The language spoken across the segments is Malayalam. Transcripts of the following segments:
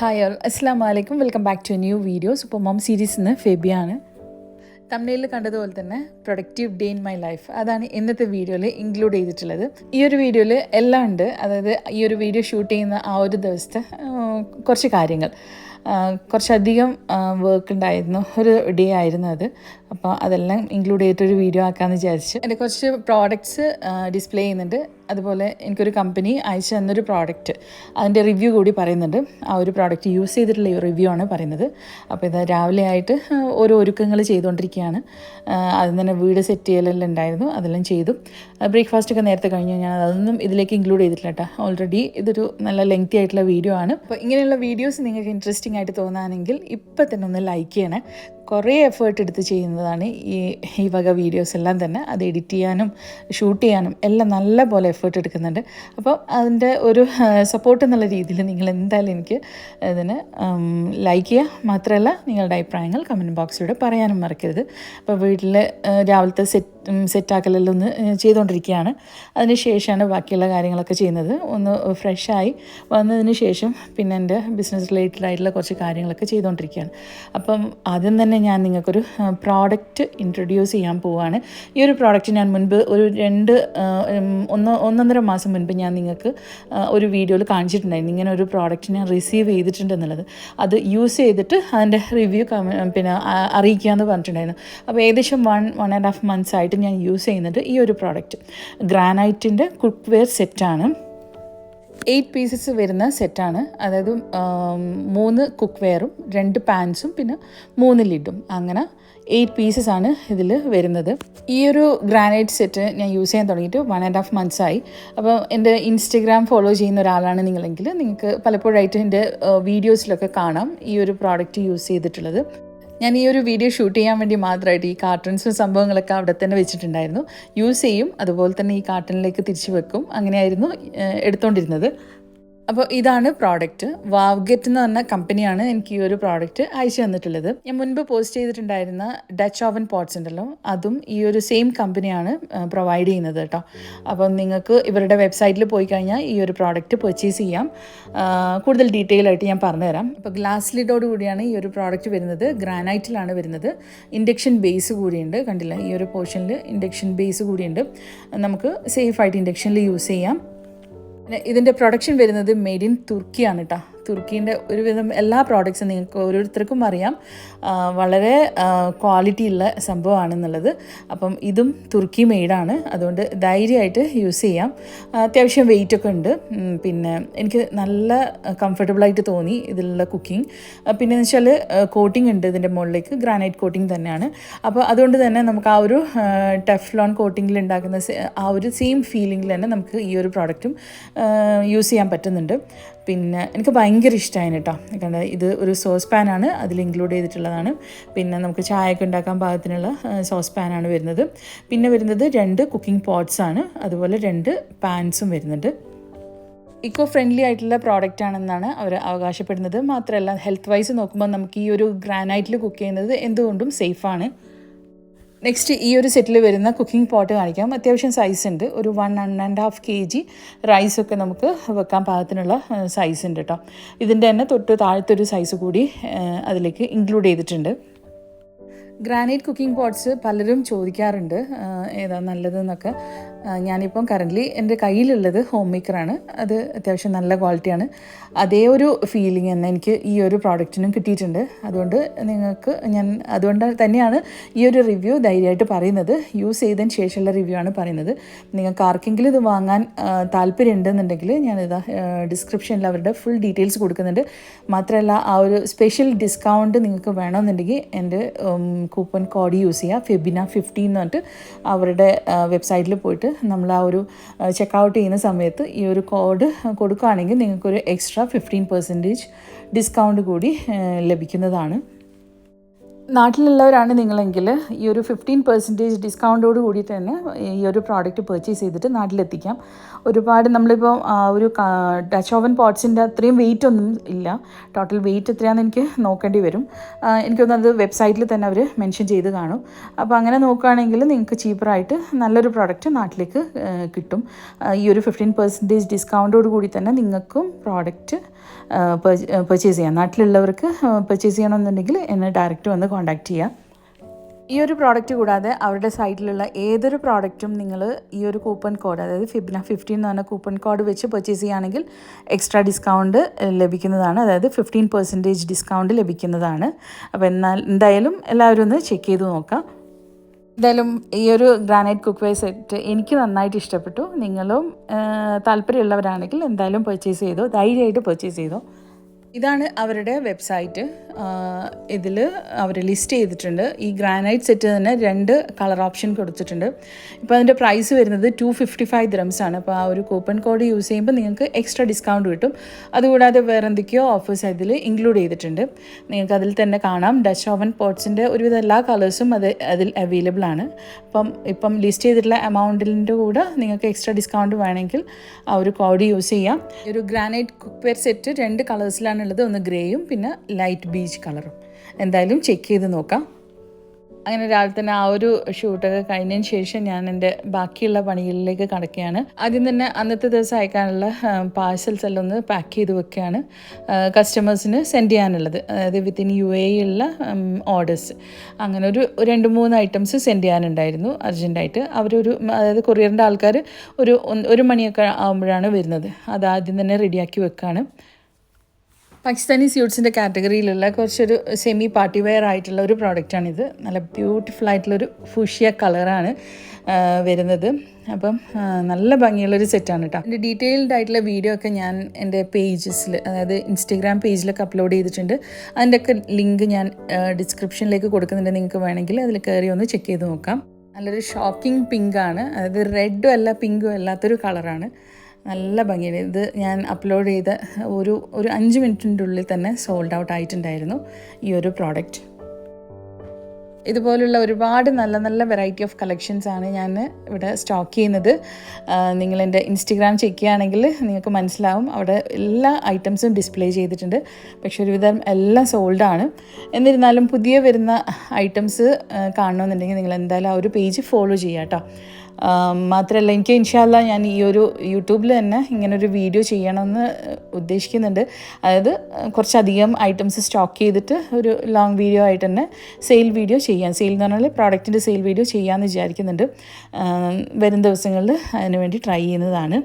ഹായ് ഓൾ അസ്സാം വലൈക്കും welcome back to new videos ഇപ്പോൾ മം സീരീസിന്ന് ഫെബിയാണ് തമിഴിൽ കണ്ടതുപോലെ തന്നെ productive day in my life അതാണ് ഇന്നത്തെ വീഡിയോയിൽ ഇൻക്ലൂഡ് ചെയ്തിട്ടുള്ളത്. ഈ ഒരു വീഡിയോയിൽ എല്ലാം ഉണ്ട്. അതായത് ഈ ഒരു വീഡിയോ ഷൂട്ട് ചെയ്യുന്ന ആ ഒരു ദിവസത്തെ കുറച്ച് കാര്യങ്ങൾ. കുറച്ചധികം വർക്ക് ഉണ്ടായിരുന്നു. ഒരു ഡേ ആയിരുന്നു അത്. അപ്പോൾ അതെല്ലാം ഇൻക്ലൂഡ് ചെയ്തിട്ടൊരു വീഡിയോ ആക്കാമെന്ന് വിചാരിച്ചു. എന്റെ കുറച്ച് പ്രോഡക്റ്റ്സ് ഡിസ്പ്ലേ ചെയ്യുന്നുണ്ട്. അതുപോലെ എനിക്കൊരു കമ്പനി അയച്ചു തന്നൊരു പ്രോഡക്റ്റ് അതിന്റെ റിവ്യൂ കൂടി പറയുന്നുണ്ട്. ആ ഒരു പ്രോഡക്റ്റ് യൂസ് ചെയ്തിട്ടുള്ള റിവ്യൂ ആണ് പറയുന്നത്. അപ്പോൾ ഇത് രാവിലെ ആയിട്ട് ഓരോ ഒരുക്കങ്ങൾ ചെയ്തുകൊണ്ടിരിക്കുകയാണ്. അതിൽ തന്നെ വീട് സെറ്റ് ചെയ്യലെല്ലാം ഉണ്ടായിരുന്നു. അതെല്ലാം ചെയ്തു. ബ്രേക്ക്ഫാസ്റ്റ് ഒക്കെ നേരത്തെ കഴിഞ്ഞു. ഞാൻ അതൊന്നും ഇതിലേക്ക് ഇൻക്ലൂഡ് ചെയ്തിട്ടില്ല കേട്ടോ. ഓൾറെഡി ഇതൊരു നല്ല ലെങ്തി ആയിട്ടുള്ള വീഡിയോ ആണ്. അപ്പോൾ ഇങ്ങനെയുള്ള വീഡിയോസ് നിങ്ങൾക്ക് ഇൻട്രസ്റ്റിംഗ് ആയിട്ട് തോന്നുകയാണെങ്കിൽ ഇപ്പം തന്നെ ഒന്ന് ലൈക്ക് ചെയ്യണേ. കുറേ എഫേർട്ട് എടുത്ത് ചെയ്യുന്നതാണ് ഈ ഈ വക വീഡിയോസ് എല്ലാം തന്നെ. അത് എഡിറ്റ് ചെയ്യാനും ഷൂട്ട് ചെയ്യാനും എല്ലാം നല്ല പോലെ എഫേർട്ട് എടുക്കുന്നുണ്ട്. അപ്പോൾ അതിന്റെ ഒരു സപ്പോർട്ട് എന്നുള്ള രീതിയിൽ നിങ്ങൾ എന്തായാലും എനിക്ക് ഇതിന് ലൈക്ക് ചെയ്യുക. മാത്രമല്ല നിങ്ങളുടെ അഭിപ്രായങ്ങൾ കമന്റ് ബോക്സിലൂടെ പറയാനും മറക്കരുത്. അപ്പോൾ വീട്ടിൽ രാവിലത്തെ സെറ്റ് സെറ്റാക്കലെല്ലാം ഒന്ന് ചെയ്തുകൊണ്ടിരിക്കുകയാണ്. അതിന് ശേഷമാണ് ബാക്കിയുള്ള കാര്യങ്ങളൊക്കെ ചെയ്യുന്നത്. ഒന്ന് ഫ്രഷായി വന്നതിന് ശേഷം പിന്നെ എന്റെ ബിസിനസ് റിലേറ്റഡ് ആയിട്ടുള്ള കുറച്ച് കാര്യങ്ങളൊക്കെ ചെയ്തുകൊണ്ടിരിക്കുകയാണ്. അപ്പം ആദ്യം തന്നെ ഞാൻ നിങ്ങൾക്കൊരു പ്രോഡക്റ്റ് ഇൻട്രൊഡ്യൂസ് ചെയ്യാൻ പോവുകയാണ് ഈ ഒരു പ്രോഡക്റ്റ് ഞാൻ മുൻപ് ഒരു രണ്ട് ഒന്ന് ഒന്നൊന്നര മാസം മുൻപ് ഞാൻ നിങ്ങൾക്ക് ഒരു വീഡിയോയിൽ കാണിച്ചിട്ടുണ്ടായിരുന്നു. ഇങ്ങനെ ഒരു പ്രോഡക്റ്റ് ഞാൻ റിസീവ് ചെയ്തിട്ടുണ്ട് എന്നുള്ളത് അത് യൂസ് ചെയ്തിട്ട് അതിന്റെ റിവ്യൂ പിന്നെ അറിയിക്കുക അറിയിക്കാമെന്ന് പറഞ്ഞിട്ടുണ്ടായിരുന്നു. അപ്പോൾ ഏകദേശം one one and half months ആയിട്ട് ഞാൻ യൂസ് ചെയ്യുന്നത് ഈ ഒരു പ്രോഡക്റ്റ് ഗ്രാനൈറ്റിന്റെ കുക്ക് വെയർ സെറ്റാണ് എയ്റ്റ് പീസസ് വരുന്ന സെറ്റാണ് അതായത് മൂന്ന് കുക്ക് വെയറും രണ്ട് പാൻസും പിന്നെ മൂന്ന് ലിഡും അങ്ങനെ എയ്റ്റ് പീസസ് ആണ് ഇതിൽ വരുന്നത്. ഈ ഒരു ഗ്രാനൈറ്റ് സെറ്റ് ഞാൻ യൂസ് ചെയ്യാൻ തുടങ്ങിയിട്ട് വൺ ആൻഡ് ഹാഫ് മന്ത്സ് ആയി. അപ്പോൾ എന്റെ ഇൻസ്റ്റഗ്രാം ഫോളോ ചെയ്യുന്ന ഒരാളാണ് നിങ്ങളെങ്കിൽ നിങ്ങൾക്ക് പലപ്പോഴായിട്ട് എന്റെ വീഡിയോസിലൊക്കെ കാണാം ഈ ഒരു പ്രോഡക്റ്റ് യൂസ് ചെയ്തിട്ടുള്ളത്. ഞാൻ ഈ ഒരു വീഡിയോ ഷൂട്ട് ചെയ്യാൻ വേണ്ടി മാത്രമായിട്ട് ഈ കാർട്ടൺസും സംഭവങ്ങളൊക്കെ അവിടെ തന്നെ വെച്ചിട്ടുണ്ടായിരുന്നു. യൂസ് ചെയ്യും അതുപോലെ തന്നെ ഈ കാർട്ടണിലേക്ക് തിരിച്ചു വെക്കും. അങ്ങനെയായിരുന്നു എടുത്തുകൊണ്ടിരുന്നത് അപ്പോൾ ഇതാണ് പ്രോഡക്റ്റ് വാവ്ഗെറ്റ് എന്ന് പറഞ്ഞ കമ്പനിയാണ് എനിക്ക് ഈ ഒരു പ്രോഡക്റ്റ് അയച്ചു തന്നിട്ടുള്ളത്. ഞാൻ മുൻപ് പോസ്റ്റ് ചെയ്തിട്ടുണ്ടായിരുന്ന ഡച്ച് ഓവൻ പോട്ട്സ് ഉണ്ടല്ലോ അതും ഈ ഒരു സെയിം കമ്പനിയാണ് പ്രൊവൈഡ് ചെയ്യുന്നത് കേട്ടോ. അപ്പം നിങ്ങൾക്ക് ഇവരുടെ വെബ്സൈറ്റിൽ പോയി കഴിഞ്ഞാൽ ഈ ഒരു പ്രോഡക്റ്റ് പർച്ചേസ് ചെയ്യാം. കൂടുതൽ ഡീറ്റെയിൽ ആയിട്ട് ഞാൻ പറഞ്ഞുതരാം. ഇപ്പോൾ ഗ്ലാസ് ലിഡോട് കൂടിയാണ് ഈ ഒരു പ്രോഡക്റ്റ് വരുന്നത്. ഗ്രാനൈറ്റിലാണ് വരുന്നത്. ഇൻഡക്ഷൻ ബേസ് കൂടിയുണ്ട് കണ്ടില്ല? ഈ ഒരു പോർഷനിൽ ഇൻഡക്ഷൻ ബേസ് കൂടിയുണ്ട്. നമുക്ക് സേഫായിട്ട് ഇൻഡക്ഷനിൽ യൂസ് ചെയ്യാം. ഇതിന്റെ പ്രൊഡക്ഷൻ വരുന്നത് മെയ്ഡ് ഇൻ തുർക്കിയാണ് കേട്ടോ തുർക്കീന്റെ ഒരുവിധം എല്ലാ പ്രോഡക്ട്സും നിങ്ങൾക്ക് ഓരോരുത്തർക്കും അറിയാം. വളരെ ക്വാളിറ്റി ഉള്ള സംഭവമാണെന്നുള്ളത്. അപ്പം ഇതും തുർക്കി മെയ്ഡാണ് അതുകൊണ്ട് ധൈര്യമായിട്ട് യൂസ് ചെയ്യാം. അത്യാവശ്യം വെയിറ്റ് ഉണ്ട്. പിന്നെ എനിക്ക് നല്ല കംഫർട്ടബിളായിട്ട് തോന്നി ഇതിലുള്ള കുക്കിംഗ് പിന്നെ എന്ന് വെച്ചാൽ കോട്ടിംഗ് ഉണ്ട് ഇതിന്റെ മുകളിലേക്ക്. ഗ്രാനൈറ്റ് കോട്ടിംഗ് തന്നെയാണ്. അപ്പോൾ അതുകൊണ്ട് തന്നെ നമുക്ക് ആ ഒരു ടെഫ്ലോൺ കോട്ടിങ്ങിൽ ഉണ്ടാക്കുന്ന ആ ഒരു സെയിം ഫീലിംഗിൽ തന്നെ നമുക്ക് ഈ ഒരു പ്രോഡക്റ്റും യൂസ് ചെയ്യാൻ പറ്റുന്നുണ്ട്. പിന്നെ എനിക്ക് ഭയങ്കര ഇഷ്ടമായി കേട്ടോ. കണ്ട ഇത് ഒരു സോസ് പാനാണ് അതിൽ ഇൻക്ലൂഡ് ചെയ്തിട്ടുള്ളതാണ്. പിന്നെ നമുക്ക് ചായയൊക്കെ ഉണ്ടാക്കാൻ പാകത്തിനുള്ള സോസ് പാനാണ് വരുന്നത്. പിന്നെ വരുന്നത് രണ്ട് കുക്കിംഗ് പോട്ട്സ് ആണ്. അതുപോലെ രണ്ട് പാൻസും വരുന്നുണ്ട്. ഇക്കോ ഫ്രണ്ട്ലി ആയിട്ടുള്ള പ്രോഡക്റ്റ് ആണെന്നാണ് അവർ അവകാശപ്പെടുന്നത്. മാത്രമല്ല ഹെൽത്ത് വൈസ് നോക്കുമ്പോൾ നമുക്ക് ഈ ഒരു ഗ്രാനൈറ്റിൽ കുക്ക് ചെയ്യുന്നത് എന്തുകൊണ്ടും സേഫാണ് നെക്സ്റ്റ് ഈ ഒരു സെറ്റിൽ വരുന്ന കുക്കിംഗ് പോട്ട് കാണിക്കാം. അത്യാവശ്യം സൈസ് ഉണ്ട്. ഒരു one and half K G റൈസൊക്കെ നമുക്ക് വെക്കാൻ പാകത്തിനുള്ള സൈസ് ഉണ്ട് കേട്ടോ ഇതിന്റെ തന്നെ തൊട്ട് താഴത്തെ ഒരു സൈസ് കൂടി അതിലേക്ക് ഇൻക്ലൂഡ് ചെയ്തിട്ടുണ്ട്. ഗ്രാനൈറ്റ് കുക്കിംഗ് പോട്ട്സ് പലരും ചോദിക്കാറുണ്ട് ഏതാ നല്ലതെന്നൊക്കെ. ഞാനിപ്പം കറന്റ്ലി എന്റെ കയ്യിലുള്ളത് ഹോം മേക്കറാണ് അത് അത്യാവശ്യം നല്ല ക്വാളിറ്റിയാണ് അതേ ഒരു ഫീലിംഗ് തന്നെ എനിക്ക് ഈ ഒരു പ്രോഡക്റ്റിനും കിട്ടിയിട്ടുണ്ട്. അതുകൊണ്ട് നിങ്ങൾക്ക് ഞാൻ അതുകൊണ്ട് തന്നെയാണ് ഈ ഒരു റിവ്യൂ ധൈര്യമായിട്ട് പറയുന്നത്. യൂസ് ചെയ്തതിന് ശേഷമുള്ള റിവ്യൂ ആണ് പറയുന്നത്. നിങ്ങൾക്ക് ആർക്കെങ്കിലും ഇത് വാങ്ങാൻ താല്പര്യം ഉണ്ടെന്നുണ്ടെങ്കിൽ ഞാനിതാ ഡിസ്ക്രിപ്ഷനിൽ അവരുടെ ഫുൾ ഡീറ്റെയിൽസ് കൊടുക്കുന്നുണ്ട്. മാത്രമല്ല ആ ഒരു സ്പെഷ്യൽ ഡിസ്കൗണ്ട് നിങ്ങൾക്ക് വേണമെന്നുണ്ടെങ്കിൽ എന്റെ കൂപ്പൺ കോഡ് യൂസ് ചെയ്യുക ഫെബിന ഫിഫ്റ്റീൻ എന്ന് പറഞ്ഞിട്ട് അവരുടെ വെബ്സൈറ്റിൽ പോയിട്ട് നമ്മൾ ആ ഒരു ചെക്കൗട്ട് ചെയ്യുന്ന സമയത്ത് ഈ ഒരു കോഡ് കൊടുക്കുകയാണെങ്കിൽ നിങ്ങൾക്കൊരു എക്സ്ട്രാ ഫിഫ്റ്റീൻ പെർസെന്റേജ് ഡിസ്കൗണ്ട് കൂടി ലഭിക്കുന്നതാണ്. നാട്ടിലുള്ളവരാണ് നിങ്ങളെങ്കിൽ ഈ ഒരു ഫിഫ്റ്റീൻ പെർസെന്റേജ് ഡിസ്കൗണ്ടോട് കൂടി തന്നെ ഈ ഒരു പ്രോഡക്റ്റ് പർച്ചേസ് ചെയ്തിട്ട് നാട്ടിലെത്തിക്കാം. ഒരുപാട് നമ്മളിപ്പോൾ ഒരു ടച്ച് ഓവൻ പോട്ട്സിന്റെ അത്രയും വെയിറ്റ് ഒന്നും ഇല്ല. ടോട്ടൽ വെയിറ്റ് എത്രയാണെന്ന് എനിക്ക് നോക്കേണ്ടി വരും. എനിക്കൊന്ന് അത് വെബ്സൈറ്റിൽ തന്നെ അവർ മെൻഷൻ ചെയ്ത് കാണും. അപ്പോൾ അങ്ങനെ നോക്കുകയാണെങ്കിൽ നിങ്ങൾക്ക് ചീപ്പറായിട്ട് നല്ലൊരു പ്രോഡക്റ്റ് നാട്ടിലേക്ക് കിട്ടും. ഈ ഒരു ഫിഫ്റ്റീൻ പെർസെന്റേജ് ഡിസ്കൗണ്ടോട് കൂടി തന്നെ നിങ്ങൾക്കും പ്രോഡക്റ്റ് പർച്ചേസ് ചെയ്യാം. നാട്ടിലുള്ളവർക്ക് പർച്ചേസ് ചെയ്യണമെന്നുണ്ടെങ്കിൽ എന്നെ ഡയറക്റ്റ് വന്ന് കോൺടാക്റ്റ് ചെയ്യാം. ഈ ഒരു പ്രോഡക്റ്റ് കൂടാതെ അവരുടെ സൈറ്റിലുള്ള ഏതൊരു പ്രോഡക്റ്റും നിങ്ങൾ ഈ ഒരു കൂപ്പൺ കോഡ് അതായത് ഫിബ്ന ഫിഫ്റ്റീൻ എന്ന് പറഞ്ഞ കൂപ്പൺ കോഡ് വെച്ച് പർച്ചേസ് ചെയ്യുകയാണെങ്കിൽ എക്സ്ട്രാ ഡിസ്കൗണ്ട് ലഭിക്കുന്നതാണ്. അതായത് ഫിഫ്റ്റീൻ പെർസെന്റേജ് ഡിസ്കൗണ്ട് ലഭിക്കുന്നതാണ്. അപ്പോൾ എന്നാൽ എന്തായാലും എല്ലാവരും ഒന്ന് ചെക്ക് ചെയ്ത് നോക്കാം. എന്തായാലും ഈ ഒരു ഗ്രാനൈറ്റ് കുക്ക് സെറ്റ് എനിക്ക് നന്നായിട്ട് ഇഷ്ടപ്പെട്ടു. നിങ്ങളും താല്പര്യമുള്ളവരാണെങ്കിൽ എന്തായാലും പർച്ചേസ് ചെയ്തോ ധൈര്യമായിട്ട് പർച്ചേസ് ചെയ്തോ. ഇതാണ് അവരുടെ വെബ്സൈറ്റ്. ഇതിൽ അവർ ലിസ്റ്റ് ചെയ്തിട്ടുണ്ട്. ഈ ഗ്രാനൈറ്റ് സെറ്റ് തന്നെ രണ്ട് കളർ ഓപ്ഷൻ കൊടുത്തിട്ടുണ്ട്. ഇപ്പോൾ അതിന്റെ പ്രൈസ് വരുന്നത് ടു ഫിഫ്റ്റി ഫൈവ് ദ്രംസ് ആണ്. അപ്പോൾ ആ ഒരു കൂപ്പൺ കോഡ് യൂസ് ചെയ്യുമ്പോൾ നിങ്ങൾക്ക് എക്സ്ട്രാ ഡിസ്കൗണ്ട് കിട്ടും. അതുകൂടാതെ വേറെ എന്തൊക്കെയോ ഓഫേഴ്സ് അതിൽ ഇൻക്ലൂഡ് ചെയ്തിട്ടുണ്ട്. നിങ്ങൾക്ക് അതിൽ തന്നെ കാണാം. ഡച്ച് ഓവൻ പോട്ട്സിന്റെ ഒരുവിധ എല്ലാ കളേഴ്സും അത് അതിൽ അവൈലബിൾ ആണ്. അപ്പം ഇപ്പം ലിസ്റ്റ് ചെയ്തിട്ടുള്ള എമൗണ്ടിന്റെ കൂടെ നിങ്ങൾക്ക് എക്സ്ട്രാ ഡിസ്കൗണ്ട് വേണമെങ്കിൽ ആ ഒരു കോഡ് യൂസ് ചെയ്യാം. ഒരു ഗ്രാനൈറ്റ് കുക്ക് വെയർ സെറ്റ് രണ്ട് കളേഴ്സിലാണുള്ളത് ഒന്ന് ഗ്രേയും പിന്നെ ലൈറ്റ് ബീച്ച് കളറും. എന്തായാലും ചെക്ക് ചെയ്ത് നോക്കാം. അങ്ങനെ രാവിലെ തന്നെ ആ ഒരു ഷൂട്ടൊക്കെ കഴിഞ്ഞതിന് ശേഷം ഞാൻ എന്റെ ബാക്കിയുള്ള പണികളിലേക്ക് കടക്കുകയാണ്. ആദ്യം തന്നെ അന്നത്തെ ദിവസം അയക്കാനുള്ള പാഴ്സൽസ് എല്ലാം ഒന്ന് പാക്ക് ചെയ്ത് വെക്കുകയാണ്. കസ്റ്റമേഴ്സിന് സെൻഡ് ചെയ്യാനുള്ളത്. അതായത് വിത്തിൻ യു എ ഉള്ള ഓർഡേഴ്സ് അങ്ങനെ ഒരു രണ്ട് മൂന്ന് ഐറ്റംസ് സെൻഡ് ചെയ്യാനുണ്ടായിരുന്നു അർജന്റായിട്ട് അവരൊരു അതായത് കൊറിയറിന്റെ ആൾക്കാർ ഒരു ഒരു മണിയൊക്കെ ആകുമ്പോഴാണ് വരുന്നത്. അത് ആദ്യം തന്നെ റെഡിയാക്കി വെക്കുകയാണ് പാകിസ്ഥാനി സ്യൂട്ട്സിന്റെ കാറ്റഗറിയിലുള്ള കുറച്ചൊരു സെമി പാർട്ടി വെയർ ആയിട്ടുള്ള ഒരു പ്രോഡക്റ്റാണിത് നല്ല ബ്യൂട്ടിഫുൾ ആയിട്ടുള്ളൊരു ഫുഷിയ കളറാണ് വരുന്നത്. അപ്പം നല്ല ഭംഗിയുള്ളൊരു സെറ്റാണ് കേട്ടോ എന്റെ ഡീറ്റെയിൽഡ് ആയിട്ടുള്ള വീഡിയോ ഒക്കെ ഞാൻ എന്റെ പേജസിൽ അതായത് ഇൻസ്റ്റഗ്രാം പേജിലൊക്കെ അപ്ലോഡ് ചെയ്തിട്ടുണ്ട്. അതിന്റെയൊക്കെ ലിങ്ക് ഞാൻ ഡിസ്ക്രിപ്ഷനിലേക്ക് കൊടുക്കുന്നുണ്ട്. നിങ്ങൾക്ക് വേണമെങ്കിൽ അതിൽ കയറി ഒന്ന് ചെക്ക് ചെയ്ത് നോക്കാം. നല്ലൊരു ഷോക്കിംഗ് പിങ്കാണ് അതായത് റെഡും അല്ല പിങ്കും അല്ലാത്തൊരു കളറാണ് നല്ല ഭംഗിയാണ് ഇത് ഞാൻ അപ്ലോഡ് ചെയ്ത ഒരു ഒരു അഞ്ച് മിനിറ്റിന്റെ ഉള്ളിൽ തന്നെ സോൾഡ് ഔട്ട് ആയിട്ടുണ്ടായിരുന്നു ഈ ഒരു പ്രോഡക്റ്റ് ഇതുപോലുള്ള ഒരുപാട് നല്ല നല്ല വെറൈറ്റി ഓഫ് കളക്ഷൻസ് ആണ് ഞാൻ ഇവിടെ സ്റ്റോക്ക് ചെയ്യുന്നത്. നിങ്ങൾ എന്റെ ഇൻസ്റ്റഗ്രാം ചെക്ക് ചെയ്യുകയാണെങ്കിൽ നിങ്ങൾക്ക് മനസ്സിലാവും. അവിടെ എല്ലാ ഐറ്റംസും ഡിസ്പ്ലേ ചെയ്തിട്ടുണ്ട്. പക്ഷെ ഒരുവിധം എല്ലാം സോൾഡ് ആണ്. എന്നിരുന്നാലും പുതിയ വരുന്ന ഐറ്റംസ് കാണണമെന്നുണ്ടെങ്കിൽ നിങ്ങൾ എന്തായാലും ആ ഒരു പേജ് ഫോളോ ചെയ്യുക കേട്ടോ. മാത്രമല്ല എനിക്ക് ഇൻഷാല്ല ഞാൻ ഈ ഒരു യൂട്യൂബിൽ തന്നെ ഇങ്ങനൊരു വീഡിയോ ചെയ്യണമെന്ന് ഉദ്ദേശിക്കുന്നുണ്ട്. അതായത് കുറച്ചധികം ഐറ്റംസ് സ്റ്റോക്ക് ചെയ്തിട്ട് ഒരു ലോങ് വീഡിയോ ആയിട്ട് തന്നെ സെയിൽ വീഡിയോ ചെയ്യാം. സെയിൽ എന്ന് പറഞ്ഞാൽ പ്രോഡക്റ്റിന്റെ സെയിൽ വീഡിയോ ചെയ്യാമെന്ന് വിചാരിക്കുന്നുണ്ട്. വരും ദിവസങ്ങളിൽ അതിന് വേണ്ടി ട്രൈ ചെയ്യുന്നതാണ്.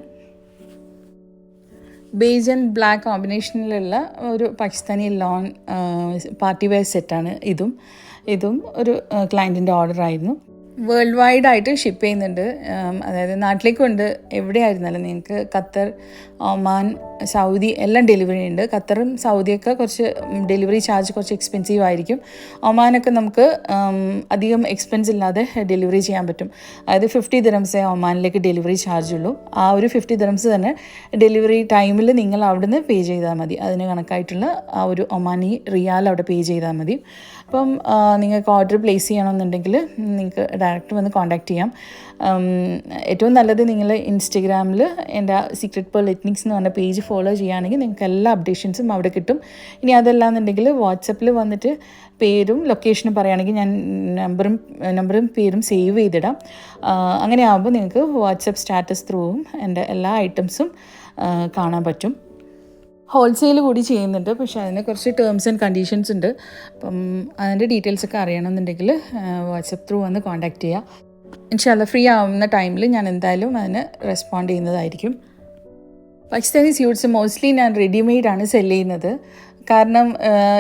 ബേജ് ആൻഡ് ബ്ലാക്ക് കോമ്പിനേഷനിലുള്ള ഒരു പാകിസ്ഥാനി ലോൺ പാർട്ടി വെയർ സെറ്റാണ് ഇതും. ഇതും ഒരു ക്ലയന്റിന്റെ ഓർഡർ ആയിരുന്നു. വേൾഡ് വൈഡ് ആയിട്ട് ഷിപ്പ് ചെയ്യുന്നുണ്ട്. അതായത് നാട്ടിലേക്കുണ്ട്. എവിടെയായിരുന്നാലും നിങ്ങൾക്ക് ഖത്തർ ഒമാൻ സൗദി എല്ലാം ഡെലിവറി ഉണ്ട്. ഖത്തറും സൗദിയൊക്കെ കുറച്ച് ഡെലിവറി ചാർജ് കുറച്ച് എക്സ്പെൻസീവ് ആയിരിക്കും. ഒമാനൊക്കെ നമുക്ക് അധികം എക്സ്പെൻസ് ഇല്ലാതെ ഡെലിവറി ചെയ്യാൻ പറ്റും. അതായത് ഫിഫ്റ്റി ദിറംസേ ഒമാനിലേക്ക് ഡെലിവറി ചാർജ് ഉള്ളൂ. ആ ഒരു ഫിഫ്റ്റി ദിറംസ് തന്നെ ഡെലിവറി ടൈമിൽ നിങ്ങൾ അവിടുന്ന് പേ ചെയ്താൽ മതി. അതിന് കണക്കായിട്ടുള്ള ആ ഒരു ഒമാനി റിയാൽ അവിടെ പേ ചെയ്താൽ മതി. അപ്പം നിങ്ങൾക്ക് ഓർഡർ പ്ലേസ് ചെയ്യണമെന്നുണ്ടെങ്കിൽ നിങ്ങൾക്ക് ഡയറക്റ്റ് വന്ന് കോൺടാക്റ്റ് ചെയ്യാം. ഏറ്റവും നല്ലത് നിങ്ങൾ ഇൻസ്റ്റഗ്രാമിൽ എന്റെ സീക്രട്ട് പേൾ എത്നിക്സ് എന്ന് പറഞ്ഞ പേജ് ഫോളോ ചെയ്യുകയാണെങ്കിൽ നിങ്ങൾക്ക് എല്ലാ അപ്ഡേഷൻസും അവിടെ കിട്ടും. ഇനി അതല്ലാന്നുണ്ടെങ്കിൽ വാട്സപ്പിൽ വന്നിട്ട് പേരും ലൊക്കേഷനും പറയുകയാണെങ്കിൽ ഞാൻ നമ്പറും നമ്പറും പേരും സേവ് ചെയ്തിടാം. അങ്ങനെ ആകുമ്പോൾ നിങ്ങൾക്ക് വാട്സപ്പ് സ്റ്റാറ്റസ് ത്രൂവും എന്റെ എല്ലാ ഐറ്റംസും കാണാൻ പറ്റും. ഹോൾസെയിൽ കൂടി ചെയ്യുന്നുണ്ട്. പക്ഷെ അതിന് കുറച്ച് ടേംസ് ആൻഡ് കണ്ടീഷൻസ് ഉണ്ട്. അപ്പം അതിന്റെ ഡീറ്റെയിൽസ് ഒക്കെ അറിയണമെന്നുണ്ടെങ്കിൽ വാട്സപ്പ് ത്രൂ വന്ന് കോൺടാക്റ്റ് ചെയ്യുക ഇൻഷാല്ല ഫ്രീ ആവുന്ന ടൈമിൽ ഞാൻ എന്തായാലും അതിന് റെസ്പോണ്ട് ചെയ്യുന്നതായിരിക്കും. പാകിസ്ഥാനി സ്യൂട്ട്സ് മോസ്റ്റ്ലി ഞാൻ റെഡിമെയ്ഡാണ് ആണ് സെൽ ചെയ്യുന്നത്. കാരണം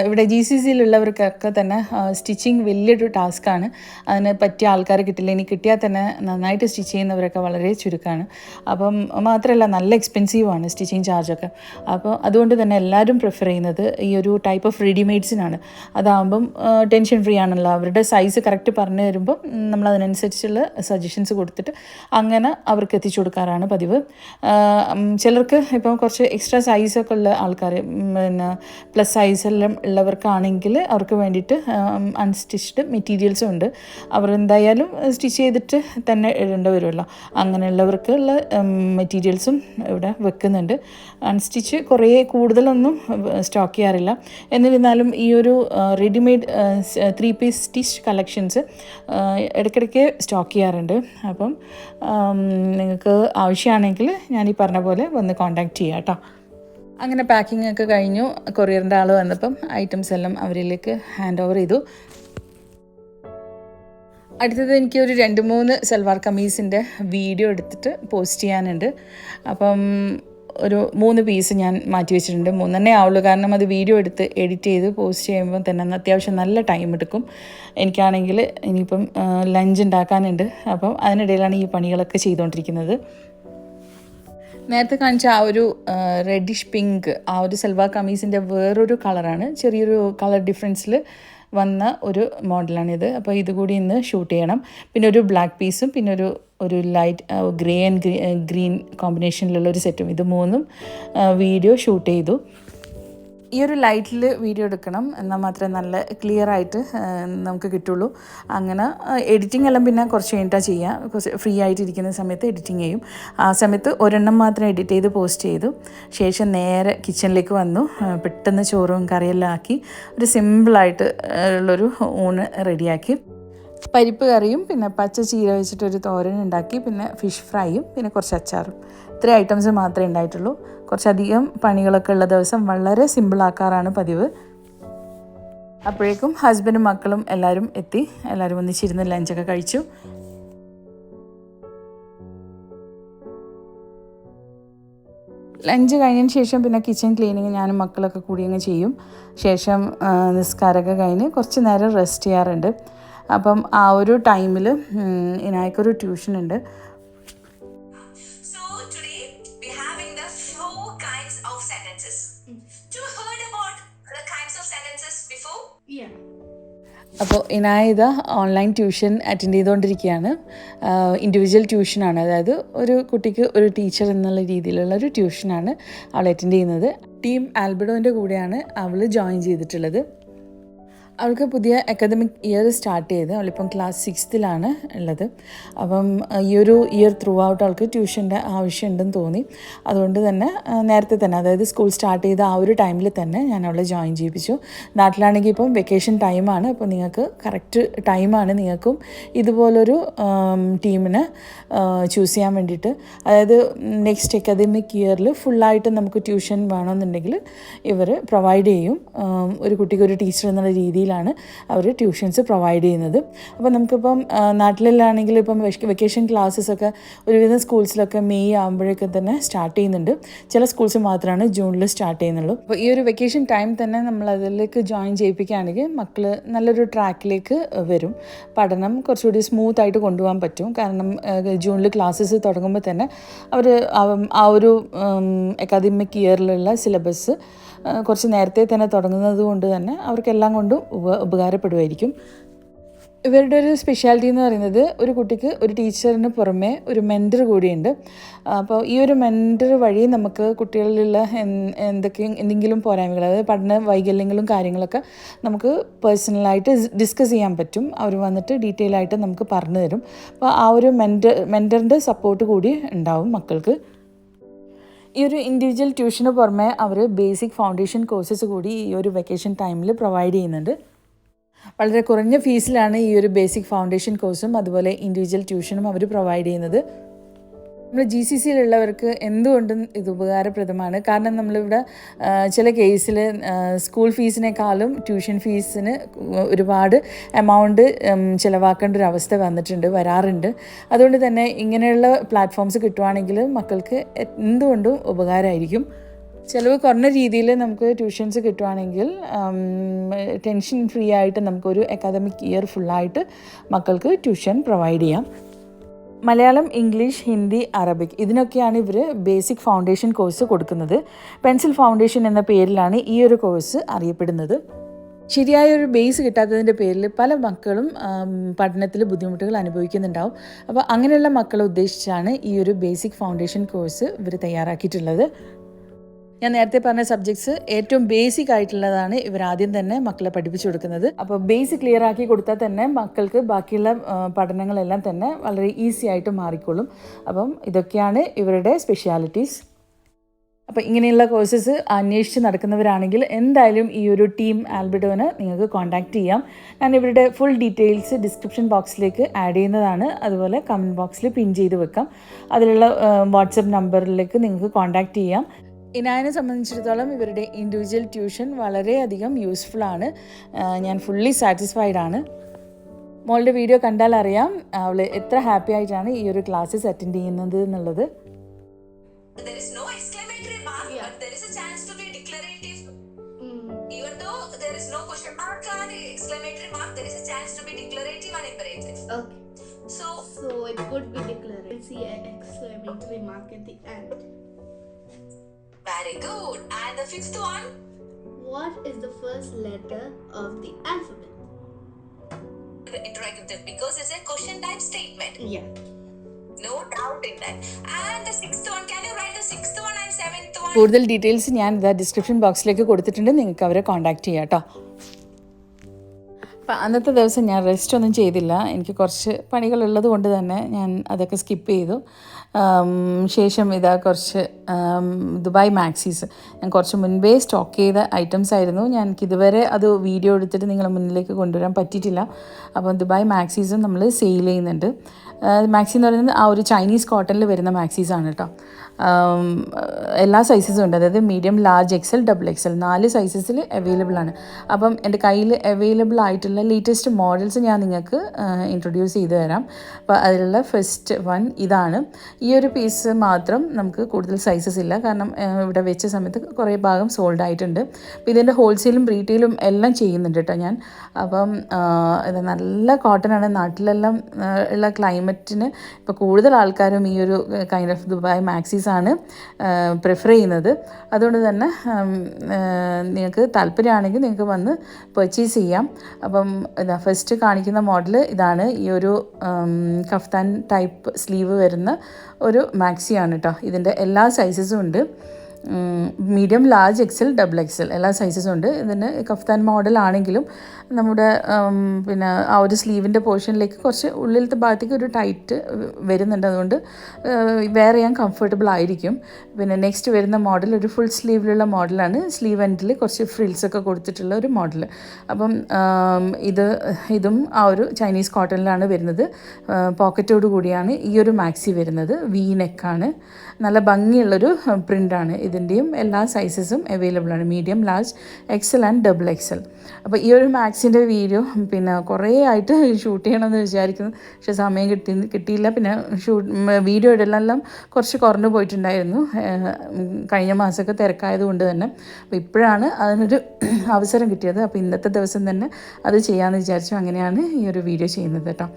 ഇവിടെ ജി സി സിയിലുള്ളവർക്കൊക്കെ തന്നെ സ്റ്റിച്ചിങ് വലിയൊരു ടാസ്ക്കാണ്. അതിന് പറ്റിയ ആൾക്കാർ കിട്ടില്ല. ഇനി കിട്ടിയാൽ തന്നെ നന്നായിട്ട് സ്റ്റിച്ച് ചെയ്യുന്നവരൊക്കെ വളരെ ചുരുക്കമാണ് അപ്പം മാത്രമല്ല നല്ല എക്സ്പെൻസീവാണ് സ്റ്റിച്ചിങ് ചാർജൊക്കെ. അപ്പോൾ അതുകൊണ്ട് തന്നെ എല്ലാവരും പ്രിഫർ ചെയ്യുന്നത് ഈ ഒരു ടൈപ്പ് ഓഫ് റെഡിമെയ്ഡ്സിനാണ്. അതാകുമ്പം ടെൻഷൻ ഫ്രീ ആണല്ലോ. അവരുടെ സൈസ് കറക്റ്റ് പറഞ്ഞു തരുമ്പം നമ്മൾ അതിനനുസരിച്ചുള്ള സജഷൻസ് കൊടുത്തിട്ട് അങ്ങനെ അവർക്ക് എത്തിച്ചു കൊടുക്കാറാണ് പതിവ്. ചിലർക്ക് ഇപ്പം കുറച്ച് എക്സ്ട്രാ സൈസൊക്കെ ഉള്ള ആൾക്കാർ പിന്നെ പ്ലസ് സൈസ് എല്ലാം ഉള്ളവർക്കാണെങ്കിൽ അവർക്ക് വേണ്ടിയിട്ട് അൺസ്റ്റിച്ച്ഡ് മെറ്റീരിയൽസും ഉണ്ട്. അവർ എന്തായാലും സ്റ്റിച്ച് ചെയ്തിട്ട് തന്നെ ഇടേണ്ടി വരുമല്ലോ. അങ്ങനെയുള്ളവർക്കുള്ള മെറ്റീരിയൽസും ഇവിടെ വെക്കുന്നുണ്ട്. അൺസ്റ്റിച്ച് കുറേ കൂടുതലൊന്നും സ്റ്റോക്ക് ചെയ്യാറില്ല. എന്നിരുന്നാലും ഈ ഒരു readymade three piece stitch collections ഇടയ്ക്കിടയ്ക്ക് സ്റ്റോക്ക് ചെയ്യാറുണ്ട്. അപ്പം നിങ്ങൾക്ക് ആവശ്യമാണെങ്കിൽ ഞാൻ ഈ പറഞ്ഞ പോലെ വന്ന് കോൺടാക്റ്റ് ചെയ്യാം കേട്ടോ. അങ്ങനെ പാക്കിംഗ് ഒക്കെ കഴിഞ്ഞു. കൊറിയറിന്റെ ആൾ വന്നപ്പം ഐറ്റംസ് എല്ലാം അവരിലേക്ക് ഹാൻഡ് ഓവർ ചെയ്തു. അടുത്തത് എനിക്ക് ഒരു രണ്ട് മൂന്ന് സൽവാർ കമീസിന്റെ വീഡിയോ എടുത്തിട്ട് പോസ്റ്റ് ചെയ്യാനുണ്ട്. അപ്പം ഒരു മൂന്ന് പീസ് ഞാൻ മാറ്റി വെച്ചിട്ടുണ്ട്. മൂന്നെണ്ണേ ആവുള്ളൂ. കാരണം അത് വീഡിയോ എടുത്ത് എഡിറ്റ് ചെയ്ത് പോസ്റ്റ് ചെയ്യുമ്പോൾ തന്നെ അത്യാവശ്യം നല്ല ടൈം എടുക്കും. എനിക്കാണെങ്കിൽ ഇനിയിപ്പം ലഞ്ച് ഉണ്ടാക്കാനുണ്ട്. അപ്പം അതിനിടയിലാണ് ഈ പണികളൊക്കെ ചെയ്തുകൊണ്ടിരിക്കുന്നത് നേരത്തെ കാണിച്ച ആ ഒരു റെഡിഷ് പിങ്ക് ആ ഒരു സൽവാർ കമീസിന്റെ വേറൊരു കളറാണ്. ചെറിയൊരു കളർ ഡിഫറൻസിൽ വന്ന ഒരു മോഡലാണിത്. അപ്പോൾ ഇതുകൂടി ഇന്ന് ഷൂട്ട് ചെയ്യണം. പിന്നെ ഒരു ബ്ലാക്ക് പീസും പിന്നെ ഒരു ഒരു ലൈറ്റ് ഗ്രേ ആൻഡ് ഗ്രീൻ കോമ്പിനേഷനിലുള്ള ഒരു സെറ്റും ഇത് മൂന്നും വീഡിയോ ഷൂട്ട് ചെയ്തു. ഈ ഒരു ലൈറ്റിൽ വീഡിയോ എടുക്കണം. എന്നാൽ മാത്രമേ നല്ല ക്ലിയർ ആയിട്ട് നമുക്ക് കിട്ടുള്ളൂ. അങ്ങനെ എഡിറ്റിംഗ് എല്ലാം പിന്നെ കുറച്ച് കഴിഞ്ഞിട്ടാണ് ചെയ്യുക കുറച്ച് ഫ്രീ ആയിട്ടിരിക്കുന്ന സമയത്ത് എഡിറ്റിംഗ് ചെയ്യും. ആ സമയത്ത് ഒരെണ്ണം മാത്രം എഡിറ്റ് ചെയ്ത് പോസ്റ്റ് ചെയ്തു. ശേഷം നേരെ കിച്ചണിലേക്ക് വന്നു. പെട്ടെന്ന് ചോറും കറിയെല്ലാം ആക്കി. ഒരു സിമ്പിളായിട്ട് ഉള്ളൊരു ഊണ് റെഡിയാക്കി. പരിപ്പ് കറിയും പിന്നെ പച്ച ചീര വെച്ചിട്ടൊരു തോരൻ ഉണ്ടാക്കി. പിന്നെ ഫിഷ് ഫ്രൈയും പിന്നെ കുറച്ച് അച്ചാറും. ഇത്രയും ഐറ്റംസ് മാത്രമേ ഉണ്ടായിട്ടുള്ളൂ. കുറച്ചധികം പണികളൊക്കെ ഉള്ള ദിവസം വളരെ സിമ്പിളാക്കാറാണ് പതിവ്. അപ്പോഴേക്കും ഹസ്ബൻഡും മക്കളും എല്ലാവരും എത്തി. എല്ലാവരും ഒന്നിച്ചിരുന്ന് ലഞ്ചൊക്കെ കഴിച്ചു. ലഞ്ച് കഴിഞ്ഞതിന് ശേഷം പിന്നെ കിച്ചൺ ക്ലീനിങ് ഞാനും മക്കളൊക്കെ കൂടി അങ്ങ് ചെയ്യും. ശേഷം നിസ്കാരമൊക്കെ കഴിഞ്ഞ് കുറച്ച് നേരം റെസ്റ്റ് ചെയ്യാറുണ്ട്. അപ്പം ആ ഒരു ടൈമിൽ ഇനായ്ക്കൊരു ട്യൂഷൻ ഉണ്ട് അപ്പോൾ ഇനായത ഓൺലൈൻ ട്യൂഷൻ അറ്റൻഡ് ചെയ്തുകൊണ്ടിരിക്കുകയാണ്. ഇൻഡിവിജ്വൽ ട്യൂഷനാണ് അതായത് ഒരു കുട്ടിക്ക് ഒരു ടീച്ചർ എന്നുള്ള രീതിയിലുള്ള ഒരു ട്യൂഷനാണ് അവൾ അറ്റൻഡ് ചെയ്യുന്നത്. ടീം ആൽബഡോന്റെ കൂടെയാണ് അവൾ ജോയിൻ ചെയ്തിട്ടുള്ളത്. അവൾക്ക് പുതിയ അക്കാദമിക് ഇയർ സ്റ്റാർട്ട് ചെയ്ത് അവളിപ്പം ക്ലാസ് സിക്സ്ത്തിലാണ് ഉള്ളത്. അപ്പം ഈ ഒരു ഇയർ ത്രൂ ഔട്ട് അവൾക്ക് ട്യൂഷന്റെ ആവശ്യമുണ്ടെന്ന് തോന്നി. അതുകൊണ്ട് തന്നെ നേരത്തെ തന്നെ അതായത് സ്കൂൾ സ്റ്റാർട്ട് ചെയ്ത ആ ഒരു ടൈമിൽ തന്നെ ഞാൻ അവളെ ജോയിൻ ചെയ്യിപ്പിച്ചു. നാട്ടിലാണെങ്കിൽ ഇപ്പം വെക്കേഷൻ ടൈമാണ് അപ്പോൾ നിങ്ങൾക്ക് കറക്റ്റ് ടൈമാണ് നിങ്ങൾക്കും ഇതുപോലൊരു ടീമിനെ ചൂസ് ചെയ്യാൻ വേണ്ടിയിട്ട്. അതായത് നെക്സ്റ്റ് അക്കാദമിക് ഇയറിൽ ഫുള്ളായിട്ട് നമുക്ക് ട്യൂഷൻ വേണമെന്നുണ്ടെങ്കിൽ ഇവർ പ്രൊവൈഡ് ചെയ്യും. ഒരു കുട്ടിക്ക് ഒരു ടീച്ചർ എന്നുള്ള രീതിയിലാണ് അവർ ട്യൂഷൻസ് പ്രൊവൈഡ് ചെയ്യുന്നത്. അപ്പോൾ നമുക്കിപ്പം ആ, നാട്ടിലെല്ലാണെങ്കിൽ ഇപ്പം വെക്കേഷൻ ക്ലാസ്സസ് ഒക്കെ ഒരുവിധം സ്കൂൾസിലൊക്കെ മെയ് ആകുമ്പോഴേക്കും തന്നെ സ്റ്റാർട്ട് ചെയ്യുന്നുണ്ട്. ചില സ്കൂൾസ് മാത്രമാണ് ജൂണിൽ സ്റ്റാർട്ട് ചെയ്യുന്നുള്ളൂ. അപ്പോൾ ഈ ഒരു വെക്കേഷൻ ടൈം തന്നെ നമ്മൾ അതിലേക്ക് ജോയിൻ ചെയ്യിപ്പിക്കുകയാണെങ്കിൽ മക്കൾ നല്ലൊരു ട്രാക്കിലേക്ക് വരും. പഠനം കുറച്ചുകൂടി സ്മൂത്ത് ആയിട്ട് കൊണ്ടുപോകാൻ പറ്റും. കാരണം ജൂണിൽ ക്ലാസ്സസ് തുടങ്ങുമ്പോൾ തന്നെ അവർ ആ ഒരു അക്കാദമിക് ഇയറിലുള്ള സിലബസ് കുറച്ച് നേരത്തെ തന്നെ തുടങ്ങുന്നത് കൊണ്ട് തന്നെ അവർക്കെല്ലാം കൊണ്ടും ഉപകാരപ്പെടുമായിരിക്കും ഇവരുടെ ഒരു സ്പെഷ്യാലിറ്റി എന്ന് പറയുന്നത് ഒരു കുട്ടിക്ക് ഒരു ടീച്ചറിന് പുറമെ ഒരു മെന്റർ കൂടിയുണ്ട്. അപ്പോൾ ഈ ഒരു മെന്റർ വഴി നമുക്ക് കുട്ടികളിലുള്ള എന്തൊക്കെ എന്തെങ്കിലും പോരായ്മകൾ അതായത് പഠന വൈകല്യങ്ങളും കാര്യങ്ങളൊക്കെ നമുക്ക് പേഴ്സണലായിട്ട് ഡിസ്കസ് ചെയ്യാൻ പറ്റും. അവർ വന്നിട്ട് ഡീറ്റെയിൽ ആയിട്ട് നമുക്ക് പറഞ്ഞു തരും അപ്പോൾ ആ ഒരു മെന്റർ മെന്ററിന്റെ സപ്പോർട്ട് കൂടി ഉണ്ടാവും മക്കൾക്ക്. ഈ ഒരു ഇൻഡിവിജ്വൽ ട്യൂഷന് പുറമെ അവർ ബേസിക് ഫൗണ്ടേഷൻ കോഴ്സസ് കൂടി ഈ ഒരു വെക്കേഷൻ ടൈമിൽ പ്രൊവൈഡ് ചെയ്യുന്നുണ്ട്. വളരെ കുറഞ്ഞ ഫീസിലാണ് ഈ ഒരു ബേസിക് ഫൗണ്ടേഷൻ കോഴ്സും അതുപോലെ ഇൻഡിവിജ്വൽ ട്യൂഷനും അവർ പ്രൊവൈഡ് ചെയ്യുന്നത്. നമ്മൾ ജി സി സിയിലുള്ളവർക്ക് എന്തുകൊണ്ടും ഇത് ഉപകാരപ്രദമാണ്. കാരണം നമ്മളിവിടെ ചില കേസിൽ സ്കൂൾ ഫീസിനേക്കാളും ട്യൂഷൻ ഫീസിന് ഒരുപാട് എമൗണ്ട് ചിലവാക്കേണ്ട ഒരു അവസ്ഥ വന്നിട്ടുണ്ട് വരാറുണ്ട്. അതുകൊണ്ട് തന്നെ ഇങ്ങനെയുള്ള പ്ലാറ്റ്ഫോംസ് കിട്ടുവാണെങ്കിൽ മക്കൾക്ക് എന്തുകൊണ്ടും ഉപകാരമായിരിക്കും. ചിലവ് കുറഞ്ഞ രീതിയിൽ നമുക്ക് ട്യൂഷൻസ് കിട്ടുവാണെങ്കിൽ ടെൻഷൻ ഫ്രീ ആയിട്ട് നമുക്കൊരു അക്കാദമിക് ഇയർ ഫുള്ളായിട്ട് മക്കൾക്ക് ട്യൂഷൻ പ്രൊവൈഡ് ചെയ്യാം. മലയാളം ഇംഗ്ലീഷ് ഹിന്ദി അറബിക് ഇതിനൊക്കെയാണ് ഇവർ ബേസിക് ഫൗണ്ടേഷൻ കോഴ്സ് കൊടുക്കുന്നത്. പെൻസിൽ ഫൗണ്ടേഷൻ എന്ന പേരിലാണ് ഈ ഒരു കോഴ്സ് അറിയപ്പെടുന്നത്. ശരിയായ ഒരു ബേസ് കിട്ടാത്തതിന്റെ പേരിൽ പല മക്കളും പഠനത്തിൽ ബുദ്ധിമുട്ടുകൾ അനുഭവിക്കുന്നുണ്ടാവും. അപ്പോൾ അങ്ങനെയുള്ള മക്കളെ ഉദ്ദേശിച്ചാണ് ഈ ഒരു ബേസിക് ഫൗണ്ടേഷൻ കോഴ്സ് ഇവർ തയ്യാറാക്കിയിട്ടുള്ളത്. ഞാൻ നേരത്തെ പറഞ്ഞ സബ്ജക്ട്സ് ഏറ്റവും ബേസിക് ആയിട്ടുള്ളതാണ് ഇവർ ആദ്യം തന്നെ മക്കളെ പഠിപ്പിച്ചു കൊടുക്കുന്നത്. അപ്പോൾ ബേസിക് ക്ലിയർ ആക്കി കൊടുത്താൽ തന്നെ മക്കൾക്ക് ബാക്കിയുള്ള പഠനങ്ങളെല്ലാം തന്നെ വളരെ ഈസി ആയിട്ട് മാറിക്കൊള്ളും അപ്പം ഇതൊക്കെയാണ് ഇവരുടെ സ്പെഷ്യാലിറ്റീസ് അപ്പോൾ ഇങ്ങനെയുള്ള കോഴ്സസ് അന്വേഷിച്ച് നടക്കുന്നവരാണെങ്കിൽ എന്തായാലും ഈ ഒരു ടീം ആൽബിഡോന് നിങ്ങൾക്ക് കോൺടാക്റ്റ് ചെയ്യാം. ഞാൻ ഇവരുടെ ഫുൾ ഡീറ്റെയിൽസ് ഡിസ്ക്രിപ്ഷൻ ബോക്സിലേക്ക് ആഡ് ചെയ്യുന്നതാണ്. അതുപോലെ കമന്റ് ബോക്സിൽ പിൻ ചെയ്ത് വെക്കാം. അതിലുള്ള വാട്സപ്പ് നമ്പറിലേക്ക് നിങ്ങൾക്ക് കോൺടാക്റ്റ് ചെയ്യാം. ഇനായനെ സംബന്ധിച്ചിടത്തോളം ഇവരുടെ ഇൻഡിവിജ്വൽ ട്യൂഷൻ വളരെയധികം യൂസ്ഫുൾ ആണ് ഞാൻ ഫുള്ളി സാറ്റിസ്ഫൈഡ് ആണ് മോളുടെ വീഡിയോ കണ്ടാൽ അറിയാം അവൾ എത്ര ഹാപ്പി ആയിട്ടാണ് ഈ ഒരു ക്ലാസ്സസ് അറ്റൻഡ് ചെയ്യുന്നത് എന്നുള്ളത് There is no exclamatory mark, but there is a chance to be declarative. Mm, Even though there is no question mark or exclamatory mark, there is a chance to be declarative and imperative. okay. So, So it could be declarative. See an exclamatory mark at the end. Very good. And the fifth one, What is the first letter of the alphabet? the interrogative, because it's a question type statement. Yeah. No doubt in that. And the sixth one, can you write the sixth one and seventh one? കൂടുതൽ ഡീറ്റെയിൽസ് ഞാൻ ഇതാ ഡിസ്ക്രിപ്ഷൻ ബോക്സിലേക്ക് കൊടുത്തിട്ടുണ്ട് നിങ്ങൾക്ക് അവരെ കോൺടാക്ട് ചെയ്യാം കേട്ടോ അപ്പം അന്നത്തെ ദിവസം ഞാൻ റെസ്റ്റ് ഒന്നും ചെയ്തില്ല എനിക്ക് കുറച്ച് പണികളുള്ളത് കൊണ്ട് തന്നെ ഞാൻ അതൊക്കെ സ്കിപ്പ് ചെയ്തു ശേഷം ഇതാ കുറച്ച് ദുബായ് മാക്സീസ്. ഞാൻ കുറച്ച് മുൻപേ സ്റ്റോക്ക് ചെയ്ത ഐറ്റംസ് ആയിരുന്നു. ഞാൻ ഇതുവരെ അത് വീഡിയോ എടുത്തിട്ട് നിങ്ങളെ മുന്നിലേക്ക് കൊണ്ടുവരാൻ പറ്റിയിട്ടില്ല. അപ്പം ദുബായ് മാക്സീസും നമ്മൾ സെയിൽ ചെയ്യുന്നുണ്ട്. മാക്സി എന്ന് പറയുന്നത് ആ ഒരു ചൈനീസ് കോട്ടണിൽ വരുന്ന മാക്സീസാണ് കേട്ടോ എല്ലാ സൈസസും ഉണ്ട്. അതായത് medium large XL double XL നാല് സൈസസിൽ അവൈലബിൾ ആണ്. അപ്പം എന്റെ കയ്യിൽ അവൈലബിൾ ആയിട്ടുള്ള ലേറ്റസ്റ്റ് മോഡൽസ് ഞാൻ നിങ്ങൾക്ക് ഇൻട്രൊഡ്യൂസ് ചെയ്തു തരാം. അപ്പോൾ അതിലുള്ള ഫസ്റ്റ് വൺ ഇതാണ്. ഈ ഒരു പീസ് മാത്രം നമുക്ക് കൂടുതൽ സൈസസ് ഇല്ല. കാരണം ഇവിടെ വെച്ച സമയത്ത് കുറേ ഭാഗം സോൾഡ് ആയിട്ടുണ്ട്. അപ്പോൾ ഇതിന്റെ ഹോൾസെയിലും റീറ്റെയിലും എല്ലാം ചെയ്യുന്നുണ്ട് കേട്ടോ ഞാൻ. അപ്പം ഇത് നല്ല കോട്ടൺ ആണ്. നാട്ടിലെല്ലാം ഉള്ള ക്ലൈമറ്റിന് ഇപ്പോൾ കൂടുതൽ ആൾക്കാരും ഈ ഒരു കൈൻഡ് ഓഫ് ദുബായ് മാക്സീസ് ആണ് പ്രിഫർ ചെയ്യുന്നത്. അതുകൊണ്ട് തന്നെ നിങ്ങൾക്ക് താല്പര്യമാണെങ്കിൽ നിങ്ങൾക്ക് വന്ന് പർച്ചേസ് ചെയ്യാം. അപ്പം ഇതാ ഫസ്റ്റ് കാണിക്കുന്ന മോഡൽ ഇതാണ്. ഈ ഒരു കഫ്താൻ ടൈപ്പ് സ്ലീവ് വരുന്ന ഒരു മാക്സിയാണ് കേട്ടോ ഇതിന്റെ എല്ലാ സൈസസും ഉണ്ട്. Medium large XL double XL എല്ലാ സൈസസും ഉണ്ട്. ഇതിന് കഫ്താൻ മോഡൽ ആണെങ്കിലും നമ്മുടെ പിന്നെ ആ ഒരു സ്ലീവിന്റെ പോർഷനിലേക്ക് കുറച്ച് ഉള്ളിലത്തെ ഭാഗത്തേക്ക് ഒരു ടൈറ്റ് വരുന്നുണ്ട്. അതുകൊണ്ട് വേറെ ചെയ്യാൻ കംഫർട്ടബിൾ ആയിരിക്കും. പിന്നെ നെക്സ്റ്റ് വരുന്ന മോഡൽ ഒരു ഫുൾ സ്ലീവിലുള്ള മോഡലാണ് സ്ലീവ് എൻഡിൽ കുറച്ച് ഫ്രിൽസ് ഒക്കെ കൊടുത്തിട്ടുള്ള ഒരു മോഡൽ അപ്പം ഇത് ഇതും ആ ഒരു ചൈനീസ് കോട്ടണിലാണ് വരുന്നത്. പോക്കറ്റോട് കൂടിയാണ് ഈ ഒരു മാക്സി വരുന്നത്. വി നെക്കാണ് നല്ല ഭംഗിയുള്ളൊരു പ്രിന്റാണ് ഇതിന്റെയും എല്ലാ സൈസസും അവൈലബിൾ ആണ്. Medium large XL and double XL അപ്പോൾ ഈ ഒരു മാക്സിന്റെ വീഡിയോ പിന്നെ കുറേ ആയിട്ട് ഷൂട്ട് ചെയ്യണമെന്ന് വിചാരിക്കുന്നു. പക്ഷേ സമയം കിട്ടി കിട്ടിയില്ല. പിന്നെ ഷൂട്ട് വീഡിയോ ഇടലെല്ലാം കുറച്ച് കുറഞ്ഞു പോയിട്ടുണ്ടായിരുന്നു. കഴിഞ്ഞ മാസമൊക്കെ തിരക്കായത് കൊണ്ട് തന്നെ. അപ്പോൾ ഇപ്പോഴാണ് അതിനൊരു അവസരം കിട്ടിയത്. അപ്പോൾ ഇന്നത്തെ ദിവസം തന്നെ അത് ചെയ്യാമെന്ന് വിചാരിച്ചു അങ്ങനെയാണ് ഈ ഒരു വീഡിയോ ചെയ്യുന്നത് കേട്ടോ.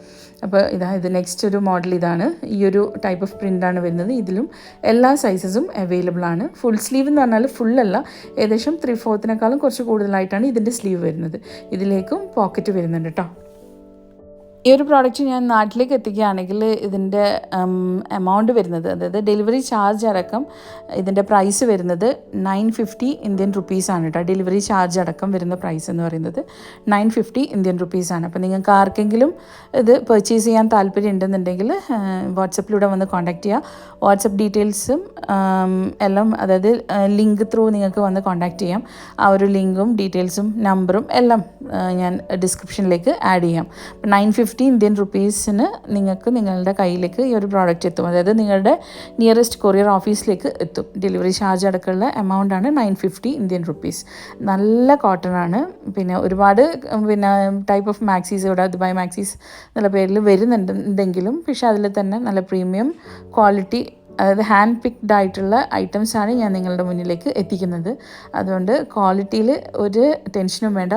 അപ്പോൾ ഇതാ ഇത് നെക്സ്റ്റ് ഒരു മോഡൽ ഇതാണ്. ഈ ഒരു ടൈപ്പ് ഓഫ് പ്രിന്റാണ് വരുന്നത്. ഇതിലും എല്ലാ സൈസസും അവൈലബിൾ ആണ്. ഫുൾ സ്ലീവ് എന്ന് പറഞ്ഞാൽ ഫുള്ളല്ല ഏകദേശം ത്രീ ഫോർത്തിനേക്കാളും കുറച്ച് കൂടുതലായിട്ടാണ് ഇതിന്റെ സ്ലീവ് വരുന്നത്. ഇതിലേക്കും പോക്കറ്റ് വരുന്നുണ്ട് കേട്ടോ ഈ ഒരു പ്രോഡക്റ്റ് ഞാൻ നാട്ടിലേക്ക് എത്തിക്കുകയാണെങ്കിൽ ഇതിന്റെ എമൗണ്ട് വരുന്നത് അതായത് ഡെലിവറി ചാർജ് അടക്കം ഇതിന്റെ പ്രൈസ് വരുന്നത് നയൻ ഫിഫ്റ്റി ഇന്ത്യൻ റുപ്പീസാണ് കേട്ടോ ഡെലിവറി ചാർജ് അടക്കം വരുന്ന പ്രൈസ് എന്ന് പറയുന്നത് നയൻ ഫിഫ്റ്റി ഇന്ത്യൻ റുപ്പീസാണ് അപ്പോൾ നിങ്ങൾക്ക് ആർക്കെങ്കിലും ഇത് പർച്ചേസ് ചെയ്യാൻ താല്പര്യം ഉണ്ടെന്നുണ്ടെങ്കിൽ വാട്സപ്പിലൂടെ വന്ന് കോൺടാക്റ്റ് ചെയ്യുക വാട്സപ്പ് ഡീറ്റെയിൽസും എല്ലാം അതായത് ലിങ്ക് ത്രൂ നിങ്ങൾക്ക് വന്ന് കോൺടാക്റ്റ് ചെയ്യാം. ആ ഒരു ലിങ്കും ഡീറ്റെയിൽസും നമ്പറും എല്ലാം ഞാൻ ഡിസ്ക്രിപ്ഷനിലേക്ക് ആഡ് ചെയ്യാം. നയൻ ഫിഫ്റ്റി ഇന്ത്യൻ റുപ്പീസിന് നിങ്ങൾക്ക് നിങ്ങളുടെ കയ്യിലേക്ക് ഈ ഒരു പ്രോഡക്റ്റ് എത്തും. അതായത് നിങ്ങളുടെ നിയറസ്റ്റ് കൊറിയർ ഓഫീസിലേക്ക് എത്തും. ഡെലിവറി ചാർജ് അടക്കമുള്ള എമൗണ്ട് ആണ് നയൻ ഫിഫ്റ്റി ഇന്ത്യൻ റുപ്പീസ് നല്ല കോട്ടൺ ആണ്. പിന്നെ ഒരുപാട് പിന്നെ ടൈപ്പ് ഓഫ് മാക്സീസ് ഇവിടെ ദുബായ് മാക്സീസ് എന്നുള്ള പേരിൽ എന്തെങ്കിലും പക്ഷേ അതിൽ തന്നെ നല്ല പ്രീമിയം ക്വാളിറ്റി അതായത് ഹാൻഡ് പിക്ഡ് ആയിട്ടുള്ള ഐറ്റംസാണ് ഞാൻ നിങ്ങളുടെ മുന്നിലേക്ക് എത്തിക്കുന്നത്. അതുകൊണ്ട് ക്വാളിറ്റിയിൽ ഒരു ടെൻഷനും വേണ്ട.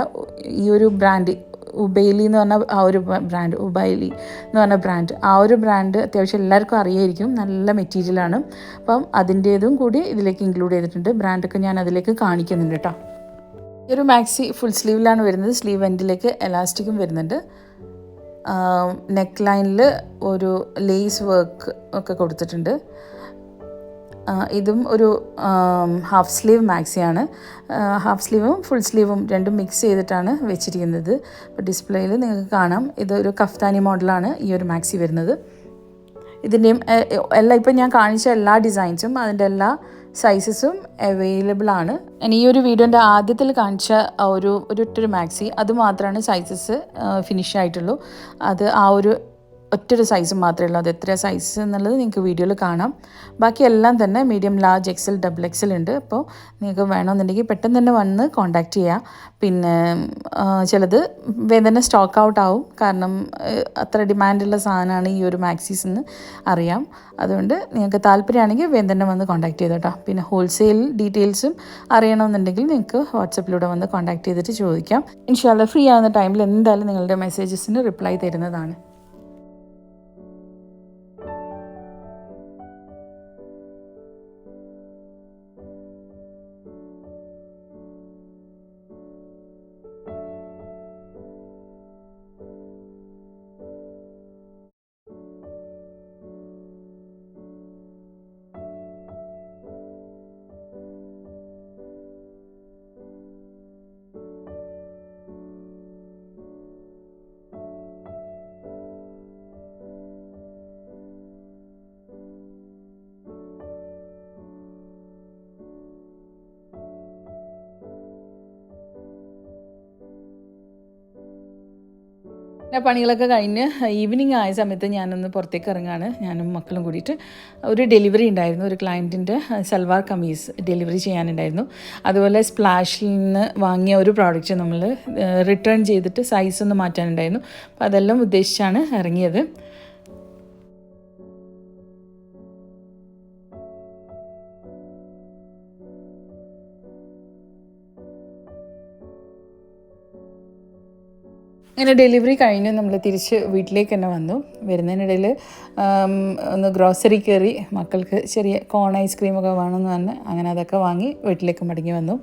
ഈ ഒരു ബ്രാൻഡ് ഉബൈലി എന്ന് പറഞ്ഞ ആ ഒരു ബ്രാൻഡ് ഉബൈലി എന്ന് പറഞ്ഞ ബ്രാൻഡ് ആ ഒരു ബ്രാൻഡ് അത്യാവശ്യം എല്ലാവർക്കും അറിയായിരിക്കും. നല്ല മെറ്റീരിയലാണ് അപ്പം അതിന്റേതും കൂടി ഇതിലേക്ക് ഇൻക്ലൂഡ് ചെയ്തിട്ടുണ്ട്. ബ്രാൻഡൊക്കെ ഞാൻ അതിലേക്ക് കാണിക്കുന്നുണ്ട് കേട്ടോ. ഈ ഒരു മാക്സി ഫുൾ സ്ലീവിലാണ് വരുന്നത്. സ്ലീവ് എൻഡിലേക്ക് എലാസ്റ്റിക്കും വരുന്നുണ്ട്. നെക്ക് ലൈനിൽ ഒരു ലേസ് വർക്ക് ഒക്കെ കൊടുത്തിട്ടുണ്ട്. ഇതും ഒരു ഹാഫ് സ്ലീവ് മാക്സിയാണ് ഹാഫ് സ്ലീവും ഫുൾ സ്ലീവും രണ്ടും മിക്സ് ചെയ്തിട്ടാണ് വെച്ചിരിക്കുന്നത്. ഡിസ്പ്ലേയിൽ നിങ്ങൾക്ക് കാണാം. ഇതൊരു കഫ്താനി മോഡലാണ് ഈ ഒരു മാക്സി വരുന്നത്. ഇതിന്റെയും എല്ലാ ഇപ്പം ഞാൻ കാണിച്ച എല്ലാ ഡിസൈൻസും അതിന്റെ എല്ലാ സൈസസും അവൈലബിൾ ആണ്. ഇനി ഈ ഒരു വീഡിയോന്റെ ആദ്യത്തിൽ കാണിച്ച ഒരു ഒരു മാക്സി അത് മാത്രമാണ് സൈസസ് ഫിനിഷ് ആയിട്ടുള്ളൂ. അത് ആ ഒരു ഒറ്റൊരു സൈസ് മാത്രമേ ഉള്ളൂ. അത് എത്ര സൈസ് എന്നുള്ളത് നിങ്ങൾക്ക് വീഡിയോയിൽ കാണാം. ബാക്കി എല്ലാം തന്നെ medium large XL double XL ഉണ്ട്. അപ്പോൾ നിങ്ങൾക്ക് വേണമെന്നുണ്ടെങ്കിൽ പെട്ടെന്ന് തന്നെ വന്ന് കോൺടാക്റ്റ് ചെയ്യാം. പിന്നെ ചിലത് വേദന സ്റ്റോക്ക് ഔട്ട് ആവും. കാരണം അത്ര ഡിമാൻഡുള്ള സാധനമാണ് ഈ ഒരു മാക്സീസ് എന്ന് അറിയാം. അതുകൊണ്ട് നിങ്ങൾക്ക് താല്പര്യമാണെങ്കിൽ വേദന വന്ന് കോൺടാക്ട് ചെയ്തോട്ടോ പിന്നെ ഹോൾസെയിൽ ഡീറ്റെയിൽസും അറിയണമെന്നുണ്ടെങ്കിൽ നിങ്ങൾക്ക് വാട്സപ്പിലൂടെ വന്ന് കോൺടാക്ട് ചെയ്തിട്ട് ചോദിക്കാം. ഇൻഷാല്ല ഫ്രീ ആവുന്ന ടൈമിൽ എന്തായാലും നിങ്ങളുടെ മെസ്സേജസിന് റിപ്ലൈ തരുന്നതാണ്. പിന്നെ പണികളൊക്കെ കഴിഞ്ഞ് ഈവനിങ് ആയ സമയത്ത് ഞാനൊന്ന് പുറത്തേക്ക് ഇറങ്ങാണ്. ഞാനും മക്കളും കൂടിയിട്ട് ഒരു ഡെലിവറി ഉണ്ടായിരുന്നു. ഒരു ക്ലയന്റിന്റെ സൽവാർ കമീസ് ഡെലിവറി ചെയ്യാനുണ്ടായിരുന്നു. അതുപോലെ സ്പ്ലാഷിൽ നിന്ന് വാങ്ങിയ ഒരു പ്രോഡക്റ്റ് നമ്മൾ റിട്ടേൺ ചെയ്തിട്ട് സൈസ് ഒന്ന് മാറ്റാനുണ്ടായിരുന്നു. അപ്പോൾ അതെല്ലാം ഉദ്ദേശിച്ചാണ് ഇറങ്ങിയത്. അങ്ങനെ ഡെലിവറി കഴിഞ്ഞ് നമ്മൾ തിരിച്ച് വീട്ടിലേക്ക് തന്നെ വന്നു. വരുന്നതിനിടയിൽ ഒന്ന് ഗ്രോസറി കയറി മക്കൾക്ക് ചെറിയ കോൺ ഐസ്ക്രീമൊക്കെ വേണമെന്ന് പറഞ്ഞ് അങ്ങനെ അതൊക്കെ വാങ്ങി വീട്ടിലേക്ക് മടങ്ങി വന്നു.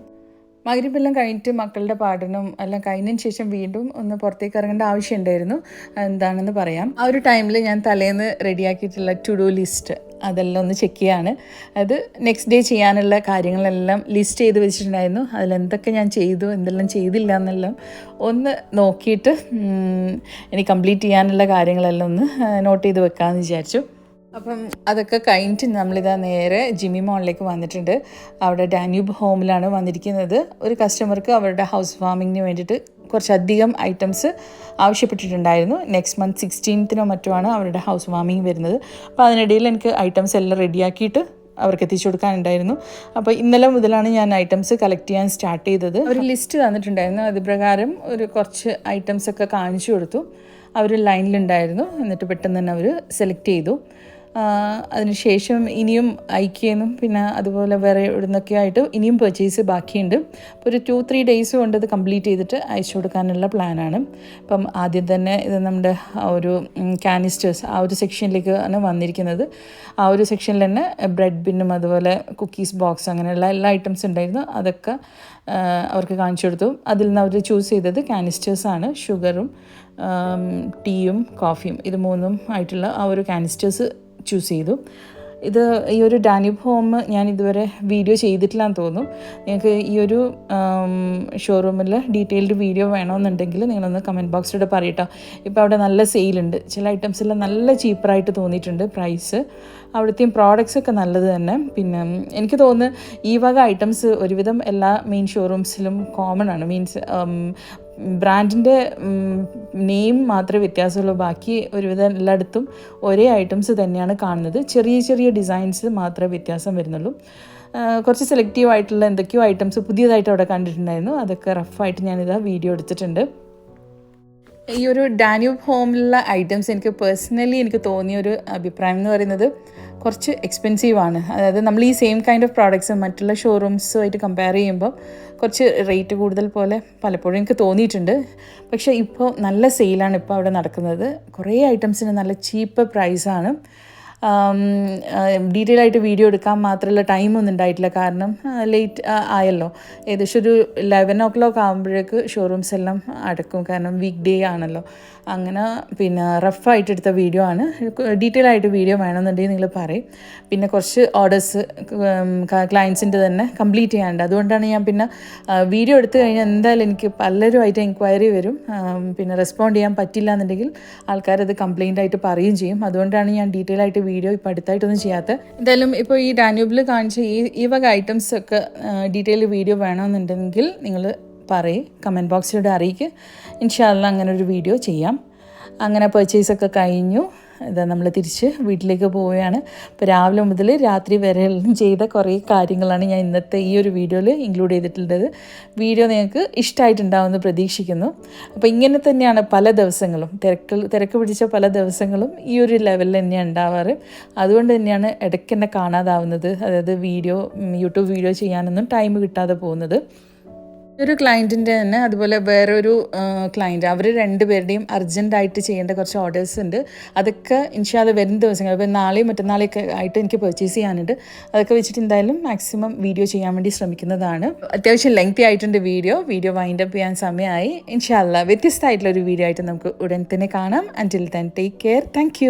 മകരിപ്പെല്ലാം കഴിഞ്ഞിട്ട് മക്കളുടെ പാഠനം എല്ലാം കഴിഞ്ഞതിന് ശേഷം വീണ്ടും ഒന്ന് പുറത്തേക്ക് ഇറങ്ങേണ്ട ആവശ്യമുണ്ടായിരുന്നു എന്താണെന്ന് പറയാം. ആ ഒരു ടൈമിൽ ഞാൻ തലേന്ന് റെഡിയാക്കിയിട്ടുള്ള ടു ഡു ലിസ്റ്റ് അതെല്ലാം ഒന്ന് ചെക്ക് ചെയ്യാണ്. അത് നെക്സ്റ്റ് ഡേ ചെയ്യാനുള്ള കാര്യങ്ങളെല്ലാം ലിസ്റ്റ് ചെയ്ത് വെച്ചിട്ടുണ്ടായിരുന്നു. അതിലെന്തൊക്കെ ഞാൻ ചെയ്തു എന്തെല്ലാം ചെയ്തില്ല എന്നെല്ലാം ഒന്ന് നോക്കിയിട്ട് ഇനി കംപ്ലീറ്റ് ചെയ്യാനുള്ള കാര്യങ്ങളെല്ലാം ഒന്ന് നോട്ട് ചെയ്ത് വെക്കാമെന്ന് വിചാരിച്ചു. അപ്പം അതൊക്കെ കഴിഞ്ഞിട്ട് നമ്മളിതാ നേരെ ജിമ്മി മോളിലേക്ക് വന്നിട്ടുണ്ട്. അവിടെ ഡാന്യൂബ് ഹോമിലാണ് വന്നിരിക്കുന്നത്. ഒരു കസ്റ്റമർക്ക് അവരുടെ ഹൗസ് വാമിങ്ങിന് വേണ്ടിയിട്ട് കുറച്ചധികം ഐറ്റംസ് ആവശ്യപ്പെട്ടിട്ടുണ്ടായിരുന്നു. നെക്സ്റ്റ് മന്ത് സിക്സ്റ്റീൻത്തിനോ മറ്റുമാണ് അവരുടെ ഹൗസ് വാമിങ് വരുന്നത്. അപ്പോൾ അതിനിടയിൽ എനിക്ക് ഐറ്റംസ് എല്ലാം റെഡിയാക്കിയിട്ട് അവർക്ക് എത്തിച്ചു കൊടുക്കാനുണ്ടായിരുന്നു. അപ്പോൾ ഇന്നലെ മുതലാണ് ഞാൻ ഐറ്റംസ് കളക്ട് ചെയ്യാൻ സ്റ്റാർട്ട് ചെയ്തത്. ഒരു ലിസ്റ്റ് തന്നിട്ടുണ്ടായിരുന്നു. അത് പ്രകാരം ഒരു കുറച്ച് ഐറ്റംസ് ഒക്കെ കാണിച്ചു കൊടുത്തു. അവർ ലൈനിലുണ്ടായിരുന്നു. എന്നിട്ട് പെട്ടെന്ന് തന്നെ അവർ സെലക്ട് ചെയ്തു. അതിനുശേഷം ഇനിയും ഐക്യെന്നും പിന്നെ അതുപോലെ വേറെ ഇവിടുന്നൊക്കെ ആയിട്ട് ഇനിയും പെർച്ചേസ് ബാക്കിയുണ്ട്. അപ്പോൾ ഒരു ടു ത്രീ ഡേയ്സ് കൊണ്ട് ഇത് കംപ്ലീറ്റ് ചെയ്തിട്ട് അയച്ചു കൊടുക്കാനുള്ള പ്ലാനാണ് അപ്പം ആദ്യം തന്നെ ഇത് നമ്മുടെ ഒരു കാനിസ്റ്റേഴ്സ് ആ ഒരു സെക്ഷനിലേക്ക് ആണ് വന്നിരിക്കുന്നത്. ആ ഒരു സെക്ഷനിൽ തന്നെ ബ്രെഡ് ബിന്നും അതുപോലെ കുക്കീസ് ബോക്സ് അങ്ങനെയുള്ള എല്ലാ ഐറ്റംസ് ഉണ്ടായിരുന്നു. അതൊക്കെ അവർക്ക് കാണിച്ചു കൊടുത്തു. അതിൽ നിന്ന് അവർ ചൂസ് ചെയ്തത് കാനിസ്റ്റേഴ്സാണ് ഷുഗറും ടീയും കോഫിയും ഇത് മൂന്നും ആയിട്ടുള്ള ആ ഒരു കാനിസ്റ്റേഴ്സ് ചൂസ് ചെയ്തു. ഇത് ഈ ഒരു ഡാനിബ് ഹോം ഞാൻ ഇതുവരെ വീഡിയോ ചെയ്തിട്ടില്ലാന്ന് തോന്നും. നിങ്ങൾക്ക് ഈ ഒരു ഷോറൂമിൽ ഡീറ്റെയിൽഡ് വീഡിയോ വേണമെന്നുണ്ടെങ്കിൽ നിങ്ങളൊന്ന് കമന്റ് ബോക്സിലൂടെ പറയട്ടോ. ഇപ്പോൾ അവിടെ നല്ല സെയിലുണ്ട് ചില ഐറ്റംസ് എല്ലാം നല്ല ചീപ്പറായിട്ട് തോന്നിയിട്ടുണ്ട് പ്രൈസ് അവിടുത്തെയും പ്രോഡക്റ്റ്സ് ഒക്കെ നല്ലത് തന്നെ. പിന്നെ എനിക്ക് തോന്നുന്നു ഈ വക ഐറ്റംസ് ഒരുവിധം എല്ലാ മെയിൻ ഷോറൂംസിലും കോമൺ ആണ്. മീൻസ് ബ്രാൻഡിന്റെ നെയിം മാത്രമേ വ്യത്യാസമുള്ളൂ. ബാക്കി ഒരുവിധം എല്ലായിടത്തും ഒരേ ഐറ്റംസ് തന്നെയാണ് കാണുന്നത്. ചെറിയ ചെറിയ ഡിസൈൻസ് മാത്രമേ വ്യത്യാസം വരുന്നുള്ളൂ. കുറച്ച് സെലക്റ്റീവ് ആയിട്ടുള്ള എന്തൊക്കെയോ ഐറ്റംസ് പുതിയതായിട്ട് അവിടെ കണ്ടിട്ടുണ്ടായിരുന്നു. അതൊക്കെ റഫായിട്ട് ഞാനിതാ വീഡിയോ എടുത്തിട്ടുണ്ട്. ഈ ഒരു ഡാനിയൂബ് ഹോമിലുള്ള ഐറ്റംസ് എനിക്ക് പേഴ്സണലി എനിക്ക് തോന്നിയ ഒരു അഭിപ്രായം എന്ന് പറയുന്നത് കുറച്ച് എക്സ്പെൻസീവ് ആണ്. അതായത് നമ്മൾ ഈ സെയിം കൈൻഡ് ഓഫ് പ്രോഡക്ട്സ് മറ്റുള്ള ഷോറൂംസുമായിട്ട് കമ്പയർ ചെയ്യുമ്പോൾ കുറച്ച് റേറ്റ് കൂടുതൽ പോലെ പലപ്പോഴും എനിക്ക് തോന്നിയിട്ടുണ്ട്. പക്ഷേ ഇപ്പോൾ നല്ല സെയിലാണ് ഇപ്പോൾ അവിടെ നടക്കുന്നത്. കുറേ ഐറ്റംസിന് നല്ല ചീപ്പ് പ്രൈസാണ് ഡീറ്റെയിൽ ആയിട്ട് വീഡിയോ എടുക്കാൻ മാത്രമുള്ള ടൈമൊന്നും ഉണ്ടായിട്ടില്ല. കാരണം ലേറ്റ് ആയല്ലോ. ഏകദേശം ഒരു ലെവൻ ഓ ക്ലോക്ക് ആകുമ്പോഴേക്ക് ഷോറൂംസ് എല്ലാം അടക്കും. കാരണം വീക്ക് ഡേ ആണല്ലോ. അങ്ങനെ പിന്നെ റഫായിട്ട് എടുത്ത വീഡിയോ ആണ്. ഡീറ്റെയിൽ ആയിട്ട് വീഡിയോ വേണമെന്നുണ്ടെങ്കിൽ നിങ്ങൾ പറയും. പിന്നെ കുറച്ച് ഓർഡേഴ്സ് ക്ലയൻസിന്റെ തന്നെ കംപ്ലീറ്റ് ചെയ്യാനുണ്ട്. അതുകൊണ്ടാണ് ഞാൻ പിന്നെ വീഡിയോ എടുത്തു കഴിഞ്ഞാൽ എന്തായാലും എനിക്ക് പലരുമായിട്ട് എൻക്വയറി വരും. പിന്നെ റെസ്പോണ്ട് ചെയ്യാൻ പറ്റില്ല എന്നുണ്ടെങ്കിൽ ആൾക്കാരത് കംപ്ലൈന്റ് ആയിട്ട് പറയുകയും ചെയ്യും. അതുകൊണ്ടാണ് ഞാൻ ഡീറ്റെയിൽ ആയിട്ട് വീഡിയോ ഇപ്പോൾ അടുത്തായിട്ടൊന്നും ചെയ്യാത്തത്. എന്തായാലും ഇപ്പോൾ ഈ ഡാന്യൂബിൽ കാണിച്ച ഈ ഈ വക ഐറ്റംസ് ഒക്കെ ഡീറ്റെയിൽ വീഡിയോ വേണമെന്നുണ്ടെങ്കിൽ നിങ്ങൾ പറയും കമന്റ് ബോക്സിലൂടെ അറിയിക്കുക ഇൻഷാല്ല അങ്ങനെ ഒരു വീഡിയോ ചെയ്യാം. അങ്ങനെ പർച്ചേസൊക്കെ കഴിഞ്ഞു. ഇതാ നമ്മൾ തിരിച്ച് വീട്ടിലേക്ക് പോവുകയാണ്. ഇപ്പോൾ രാവിലെ മുതൽ രാത്രി വരെ ചെയ്ത കുറേ കാര്യങ്ങളാണ് ഞാൻ ഇന്നത്തെ ഈ ഒരു വീഡിയോയിൽ ഇൻക്ലൂഡ് ചെയ്തിട്ടുള്ളത്. വീഡിയോ നിങ്ങൾക്ക് ഇഷ്ടമായിട്ടുണ്ടാവുമെന്ന് പ്രതീക്ഷിക്കുന്നു. അപ്പോൾ ഇങ്ങനെ തന്നെയാണ് പല ദിവസങ്ങളും. തിരക്ക് തിരക്ക് പിടിച്ച പല ദിവസങ്ങളും ഈ ഒരു ലെവലിൽ തന്നെയാണ് ഉണ്ടാവാറ്. അതുകൊണ്ട് തന്നെയാണ് ഇടയ്ക്ക് തന്നെ കാണാതാവുന്നത്. അതായത് വീഡിയോ യൂട്യൂബ് വീഡിയോ ചെയ്യാനൊന്നും ടൈം കിട്ടാതെ പോകുന്നത്. ഒരു ക്ലയന്റിന്റെ തന്നെ അതുപോലെ വേറൊരു ക്ലയന്റ് അവർ രണ്ടുപേരുടെയും അർജന്റായിട്ട് ചെയ്യേണ്ട കുറച്ച് ഓർഡേഴ്സ് ഉണ്ട്. അതൊക്കെ ഇൻഷാൽ വരുന്ന ദിവസങ്ങൾ. ഇപ്പോൾ നാളെയും മറ്റന്നാളെയൊക്കെ ആയിട്ട് എനിക്ക് പർച്ചേസ് ചെയ്യാനുണ്ട്. അതൊക്കെ വെച്ചിട്ട് എന്തായാലും മാക്സിമം വീഡിയോ ചെയ്യാൻ വേണ്ടി ശ്രമിക്കുന്നതാണ്. അത്യാവശ്യം ലെങ്തി ആയിട്ടുണ്ട് വീഡിയോ വീഡിയോ വൈൻഡ് അപ്പ് ചെയ്യാൻ സമയമായി. ഇൻഷാല്ല വ്യത്യസ്തമായിട്ടുള്ള ഒരു വീഡിയോ ആയിട്ട് നമുക്ക് ഉടൻ തന്നെ കാണാം. Until then take care thank